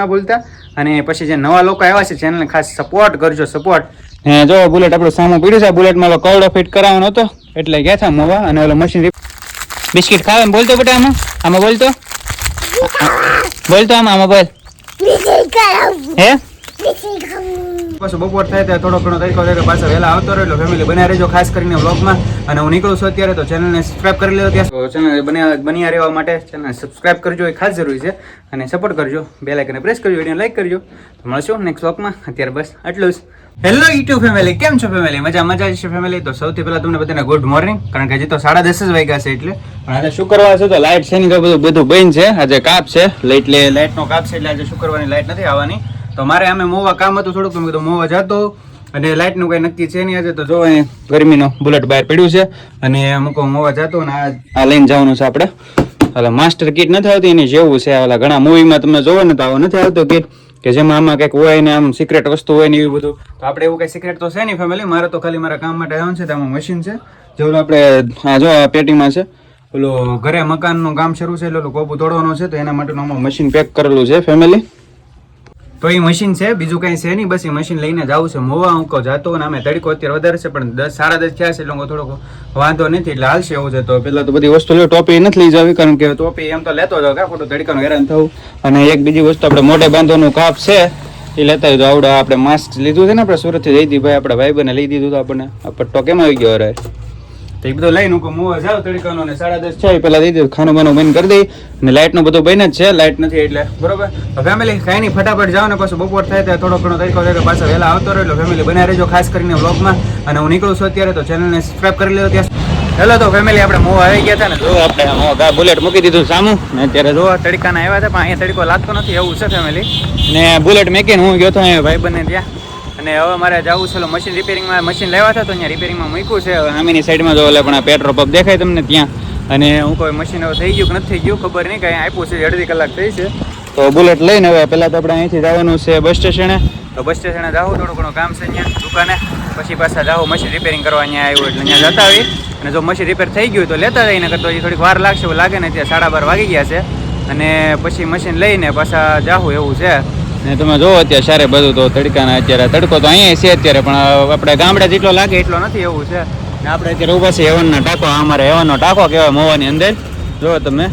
ના ભૂલતા. અને પછી જે નવા લોકો આવ્યા છે ચેનલને ખાસ સપોર્ટ કરજો સપોર્ટ જો બુલેટ આપણું સામું પીડ્યું છે બુલેટમાં ઓલો ફિટ કરાવવાનો હતો. એટલે ગયા હતા મોવા અને ઓલો મશીન બિસ્કિટ ખાવે એમ બોલતો બેટા આમાં? આમાં બોલતો? બોલતો આમાં આમાં બોલ. હે? પાછું બપોર થાય ત્યારે થોડો ઘણો તરીકો થાય પાછો વહેલા આવતો રહ્યો ફેમિલી બન્યા રહેજો ખાસ કરીને વ્લોગમાં અને હું નીકળું છું અત્યારે તો ચેનલને સબસ્ક્રાઇબ કરી લેજો ત્યાં. ચેનલ બન્યા બન્યા રહેવા માટે ચેનલને સબસ્ક્રાઇબ કરજો, એ ખાસ જરૂરી છે. અને સપોર્ટ કરજો. બે લાઇકને પ્રેસ કરજો વીડિયો લાઈક કરજો. તો મળશું નેક્સ્ટ વ્લોગમાં અત્યારે બસ આટલું જ. હેલો યુટ્યુબ ફેમિલી કેમ છો ફેમિલી મજા મજા છે ફેમિલી તો સૌથી પહેલા તમને બધાને ગુડ મોર્નિંગ કારણ કે હજી તો સાડા દસ જ વાગ્યા છે એટલે. પણ આજે શુક્રવાર છે તો લાઇટ છે ને બધું બધું બંધ છે. આજે કાપ છે. એટલે લાઇટનો કાપ છે એટલે આજે શુક્રવારની લાઇટ નથી આવવાની. તો મારે અમે મોવા કામ હતું થોડુંક મેં કીધું મોવા જતો. અને લાઇટનું કંઈ નક્કી છે નહીં આજે, તો જો અહીં ગરમીનો બુલેટ બહાર પડ્યું છે. અને અમુક મોવા જતો અને આ લઈને જવાનું છે આપણે. એટલે માસ્ટર કીટ નથી આવતી, એની જેવું છે. ઓલા ઘણા મૂવીમાં તમે જોવો ને તો આવો નથી આવતો કીટ, કે જેમાં આમાં કંઈક હોય ને આમ સિક્રેટ વસ્તુ હોય ને એવું બધું. તો આપણે એવું કંઈ સિક્રેટ તો છે નહીં ફેમિલી મારે તો ખાલી મારા કામ માટે આવવાનું છે, તો આમાં મશીન છે. જેવું આપણે આ જો પેટીમાં છે. ઓલું ઘરે મકાનનું કામ શરૂ છે, એટલે ઓલું કોપું તોડવાનું છે, તો એના માટેનું આમાં મશીન પેક કરેલું છે ફેમિલી તો એ મશીન છે, બીજું કંઈ છે નહીં, બસ એ મશીન લઈને જવું છે. મોવા ઊંકો જતો અને અમે તડકો અત્યારે વધારે છે, પણ દસ, સાડા દસ થયા છે એટલે થોડોક વાંધો નથી, એટલે હાલશે એવું છે. તો પેલા તો બધી વસ્તુ લો ટોપી નથી લઈ જવી, કારણ કે ટોપી એમ તો લેતો જાવ કા ખોટું તડકાનું હેરાન થવું. અને એક બીજી વસ્તુ, આપણે મોઢે બાંધવાનું કાપ છે એ લેતા તો આવડે, આપણે માસ્ક લીધું છે ને, આપણે સુરતથી જઈ દીધી ભાઈ, આપણા ભાઈ બને લઈ દીધું તો આપણને. આ પટ્ટો કેમ આવી ગયો અરે તો એ બધું લઈને હું મોવા જાવ તડકાનો ને સાડા દસ છે પેલા દઈ દીધું ખાનું બાનું બંધ કરી દઈ અને લાઇટનું બધું બને જ છે લાઇટ નથી એટલે, બરોબર? ફેમિલી કાંઈ નહીં, ફટાફટ જાઓ ને પાછું બપોર થાય ત્યારે થોડો ઘણો તડકો થાય પાછા વહેલા આવતો રહ્યો ફેમિલી બનાવી રહેજો ખાસ કરીને વ્લોગમાં અને હું નીકળું છું અત્યારે તો ચેનલને સબસ્ક્રાઈબ કરી લેજો ત્યાં હેલો, તો ફેમિલી આપણે મોવા આવી ગયા હતા ને. જો આપણે બુલેટ મૂકી દીધું સામું. ને અત્યારે જો તડકાના આવ્યા હતા પણ અહીંયા તડકો લાગતો નથી, એવું છે ફેમિલી ને બુલેટ મેકીને હું ગયો હતો અહીંયા ભાઈ બંને ત્યાં. અને હવે મારે જવું છે મશીન રિપેરિંગમાં મશીન લેવા હતા તો અહીંયા રિપેરિંગમાં મૂક્યું છે. હવે સાઈડમાં જો એટલે પણ પેટ્રોલ પંપ દેખાય તમને ત્યાં. અને હું કોઈ મશીન હવે થઈ ગયું કે નથી થઈ ગયું, ખબર નહીં, કાંઈ આપ્યું છે, અડધી કલાક થઈ છે. તો બુલેટ લઈને હવે પહેલાં તો આપણે અહીંથી જવાનું છે બસ સ્ટેશને. તો બસ સ્ટેશને જાઉં થોડું ઘણું કામ છે અહીંયા, દુકાને. પછી પાછા જાઉં મશીન રિપેરિંગ કરવા અહીંયા આવ્યું એટલે અહીંયા જતા આવી અને જો મશીન રિપેર થઈ ગયું તો લેતા જઈને કરતો હજી થોડીક વાર લાગશે, એવું લાગે ને ત્યાં સાડા બાર વાગી ગયા છે. અને પછી મશીન લઈને પાછા જાઉં એવું છે. ને તમે જોવો અત્યારે સારે બધું તો તડકાના અત્યારે તડકો તો અહીંયા છે અત્યારે, પણ આપણે ગામડે જેટલો લાગે એટલો નથી એવું છે. ને આપણે અત્યારે ઊભા છે હેવનના ટાંકો અમારે હેવનનો ટાંકો કહેવાય મોવાની અંદર. જો તમે.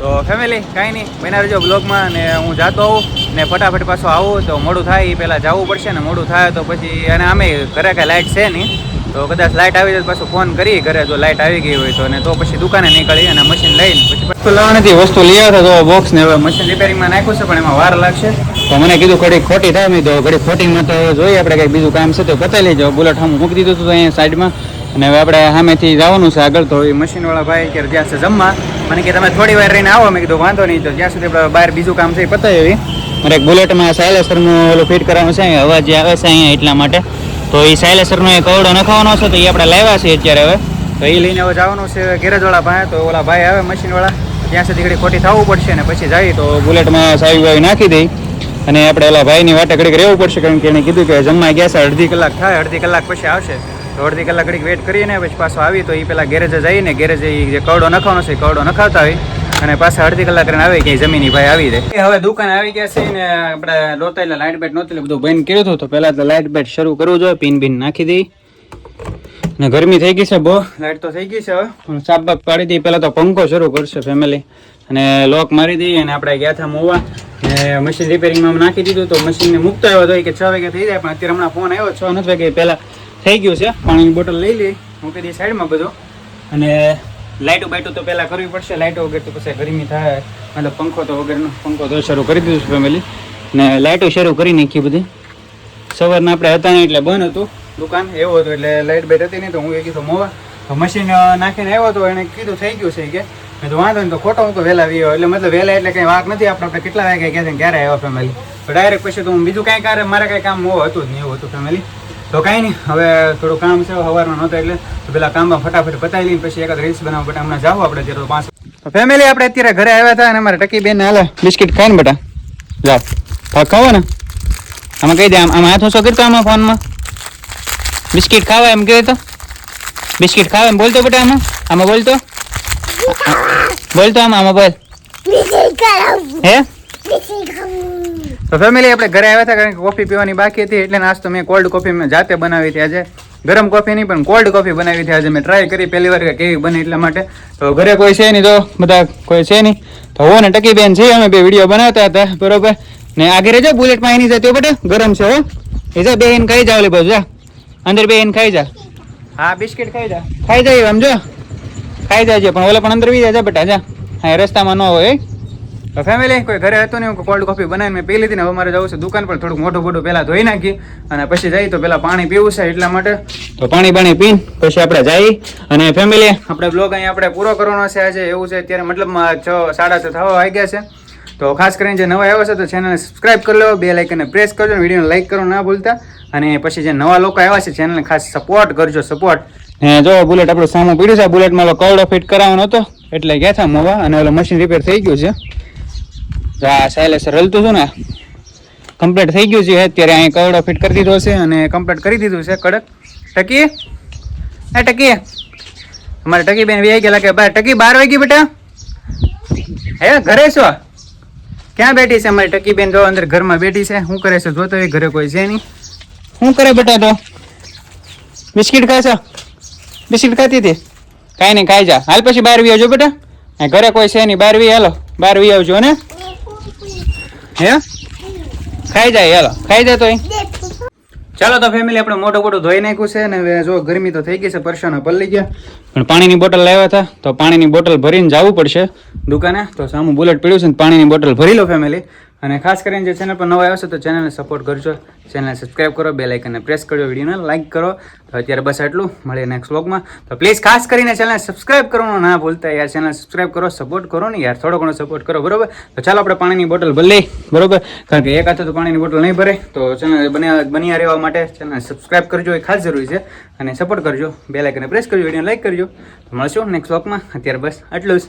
તો ફેમિલી કાંઈ નહીં બના રહેજો બ્લોગમાં ને હું જાતો આવું ને ફટાફટ પાછો આવું, તો મોડું થાય એ પહેલાં જવું પડશે ને મોડું થાય, તો પછી અને અમે ઘરે કાંઈ લાઇટ છે નહીં. તો કદાચ લાઇટ આવી જાય પાછું ફોન કરી, ઘરે જો લાઇટ આવી ગઈ હોય તો, ને તો પછી દુકાને નીકળી અને મશીન લઈને પછી વસ્તુ લાવવા નથી વસ્તુ લઈ આવતા તો બોક્સ ને હવે મશીન રિપેરિંગમાં નાખ્યું છે, પણ એમાં વાર લાગશે. તો મને કીધું ઘડી ખોટી થાય, મેં તો ઘડી ખોટીમાં તો જોઈએ, આપણે કંઈક બીજું કામ છે તો પતાવી લેજો. બુલેટ હું મૂકી દીધું હતું અહીંયા સાઈડમાં. અને હવે આપણે સામેથી જવાનું છે આગળ. તો એ મશીનવાળા ભાઈ અત્યારે જ્યાં છે જમવા. મને કે, તમે થોડી વાર રહીને આવો. મેં કીધું, વાંધો નહીં. તો જ્યાં સુધી આપણે બહાર બીજું કામ છે એ પતાવી મારે એક બુલેટમાં સાયલેસરનું ઓલું ફિટ કરવાનું છે, અહીંયા અવાજ જે આવે છે અહીંયા એટલા માટે. તો એ સાયલેસરનો એ કવડો નખાવાનો છે, તો એ આપણે લાવ્યા છે અત્યારે હવે. તો એ લઈને હવે જવાનું છે ગેરેજવાળા ભાઈ તો ઓલા ભાઈ આવે મશીનવાળા. ત્યાં સુધી ઘડી ખોટી થવું પડશે ને પછી જાય તો બુલેટમાં સાવી વાવી નાખી દઈ અને આપણે ઓલા ભાઈની વાટે ઘડીક રહેવું પડશે કારણ કે એણે કીધું કે જમવા ગયા છે, અડધી કલાક થાય, અડધી કલાક પછી આવશે. તો અડધી કલાક ઘડીક વેટ કરીને પછી પાછો આવી તો એ પેલા ગેરેજે જઈને ગેરેજે જે કવડો નખાવાનો છે કવડો નખાવતા હોય. અને પાછા અડધી કલાક કરીને આવે કે જમીની ભાઈ આવી જાય. હવે દુકાન આવી ગયા છે ને, આપણે લોતા એટલે લાઇટ બેટ નહોતી બધું બંધ કર્યું હતું. તો પહેલાં તો લાઇટ બેટ શરૂ કરવું જોઈએ, પિન બિન નાખી દઈ. ને ગરમી થઈ ગઈ છે બહુ. લાઇટ તો થઈ ગઈ છે હવે. પણ સાપ બાપ પાડી દઈ પહેલાં તો પંખો શરૂ કરશે ફેમિલી અને લોક મારી દઈએ અને આપણે ગયા હતા મોવા. ને મશીન રિપેરિંગમાં નાખી દીધું તો મશીનને મૂકતો આવ્યો હતો. કે છ વાગે થઈ જાય, પણ અત્યારે હમણાં ફોન આવ્યો, છ નથી વાગે પહેલાં થઈ ગયું છે. પાણીની બોટલ લઈ લઈ મૂકી દઈએ સાઈડમાં બધું. અને લાઇટો બાઇટો તો પહેલાં કરવી પડશે લાઇટો વગર તો પછી ગરમી થાય. મતલબ પંખો તો વગરનો, પંખો તો શરૂ કરી દીધું છે ફેમિલી ને લાઇટો શરૂ કરી નાખી બધી. સવારના આપણે હતા નહીં એટલે બંધ હતું દુકાન, એવું હતું એટલે લાઇટ બેટ હતી નહીં તો હું એ કીધું મોવા. મશીન નાખીને આવ્યો તો એણે કીધું થઈ ગયું છે કે મેં તો વાંધો નહીં, તો ખોટો હું તો વહેલા આવ્યો. એટલે મતલબ વહેલા એટલે કંઈ વાક નથી આપણે આપણે કેટલા વાગે ગયા છે ને ક્યારે આવ્યો ફેમિલી તો ડાયરેક્ટ પછી તો હું બીજું કાંઈ કારે મારે કાંઈ કામ મોં હતું જ નહીં, એવું હતું ફેમિલી તો કાંઈ નહીં, હવે થોડું કામ છે સવારમાં નહોતું એટલે તો પેલા કામમાં ફટાફટ પતાવી લઈને પછી એકાદ રીલ્સ બનાવવા બટ હમણાં જાવ આપણે ત્યારે તો પાંચ તો ફેમિલી આપણે અત્યારે ઘરે આવ્યા હતા અને અમારે ટકી બેન હાલે બિસ્કિટ ખાય ને બેટા. જાઓ ભાગ ખાવો ને? આમાં કહી દે, આમ આમ હાથ ઓછો કરતો આમાં ફોનમાં? બિસ્કિટ ખાવા એમ કહે તો? બિસ્કિટ ખાવા એમ બોલતો બેટા આમાં? આમાં બોલતો? બોલતો આમાં મામા બોલ. હે? તો ફેમિલી આપણે ઘરે આવ્યા હતા કારણ કે કોફી પીવાની બાકી હતી એટલે નાસ્તો મેં કોલ્ડ કોફી મેં જાતે બનાવી હતી આજે. ગરમ કોફી નહીં પણ કોલ્ડ કોફી બનાવી હતી આજે મેં ટ્રાય કરી. પહેલી વાર કે કેવી બને એટલા માટે. તો ઘરે કોઈ છે નહીં તો બધા કોઈ છે નહીં. તો હું ને ટકી બેન છે અમે બે વીડિયો બનાવતા હતા બરોબર? ને આગળ રહેજો બુલેટમાં એની જતી બટ ગરમ છે હો. એ જા બેન ખાઈ જાવ લે બધું જા. અંદર બેન ખાઈ જા. હા બિસ્કિટ ખાઈ જા. ખાઈ જાય આમ જો. ખાઈ જાય પણ ઓલા પણ અંદર બી જાય બેટા જા હા રસ્તામાં ન હોય તો ફેમિલી કોઈ ઘરે હતું નહીં કોલ્ડ કોફી બનાવીને મેં પી લીધી ને હવે મારે જવું છે દુકાન પર થોડુંક મોટું મોટું પહેલાં ધોઈ નાખી અને પછી જઈ તો પહેલાં પાણી પીવું છે એટલા માટે. તો પાણી પાણી પીને પછી આપણે જઈ અને ફેમિલી આપણે બ્લોગ અહીં આપણે પૂરો કરવાનો છે આજે એવું છે અત્યારે મતલબમાં છ સાડા છ થવા વાગ્યા છે. તો ખાસ કરીને જે નવા આવ્યો છે તો ચેનલને સબસ્ક્રાઇબ કરી લો બે લાઇકને પ્રેસ કરજો વિડીયોને લાઇક કરો ના ભૂલતા. અને પછી જે નવા લોકો આવ્યા છે ચેનલને ખાસ સપોર્ટ કરજો સપોર્ટ ને જો બુલેટ આપણું સામું પીડ્યું છે બુલેટમાં ઓલો કવડો ફિટ કરાવવાનો હતો, એટલે ગયા હતા મોવા, અને ઓલો મશીન રિપેર થઈ ગયું છે. તો આ સાયલેસર હલતું હતું ને કમ્પ્લીટ થઈ ગયું છે અત્યારે અહીં કવડો ફિટ કરી દીધો છે, અને કમ્પ્લીટ કરી દીધું છે, કડક. ટકી? હા ટકી? અમારે ટકી બેન વી ગયેલા કે બાર ટકી બાર વાગી બેટા? હે, ઘરે છો? ક્યાં બેઠી છે અમારી ટકી બેન? જો અંદર ઘરમાં બેઠી છે. શું કરે છે? જોતો એ ઘરે કોઈ છે નહીં. શું કરે બેટા તો? બિસ્કિટ ખાય છે? બિસ્કિટ ખાતી હતી કાંઈ નહીં, ખાઈ જા. હાલ પછી બહાર વી આવજો બેટા. ઘરે કોઈ છે નહીં. બહાર વી, હાલો. બહાર વી આવજો ને? હે? ખાઈ જાય, હાલો. ખાઈ જાય તોય. ચાલો તો ફેમિલી આપણે મોટું મોટું ધોઈ નાખ્યું છે હવે જો ગરમી તો થઈ ગઈ છે પરસાના પલ્લી ગયા. પણ પાણીની બોટલ લાવ્યા હતા, તો પાણીની બોટલ ભરીને જવું પડશે દુકાને. તો સામું બુલેટ પીડ્યું છે ને પાણીની બોટલ ભરી લો ફેમિલી અને ખાસ કરીને જે ચેનલ પર નવા આવ્યો છે તો ચેનલને સપોર્ટ કરજો. ચેનલને સબસ્ક્રાઈબ કરો બે લાઇકનને પ્રેસ કરજો, વિડીયોને લાઇક કરો. તો અત્યારે બસ આટલું. મળીએ નેક્સ્ટ વ્લોગમાં તો પ્લીઝ ખાસ કરીને ચેનલને સબસ્ક્રાઇબ કરવાનું ના ભૂલતા યાર. ચેનલ સબસ્ક્રાઇબ કરો સપોર્ટ કરો ને યાર. થોડો ઘણો સપોર્ટ કરો, બરોબર? તો ચાલો આપણે પાણીની બોટલ ભલે બરોબર? કારણ કે એક હાથે તો પાણીની બોટલ નહીં ભરે. તો ચેનલ બન્યા બન્યા રહેવા માટે ચેનલ સબસ્ક્રાઇબ કરજો, એ ખાસ જરૂરી છે. અને સપોર્ટ કરજો બે લાઇકને પ્રેસ કરજો વીડિયો લાઇક કરજો. તો મળશું નેક્સ્ટ વ્લોગમાં અત્યારે બસ આટલું જ.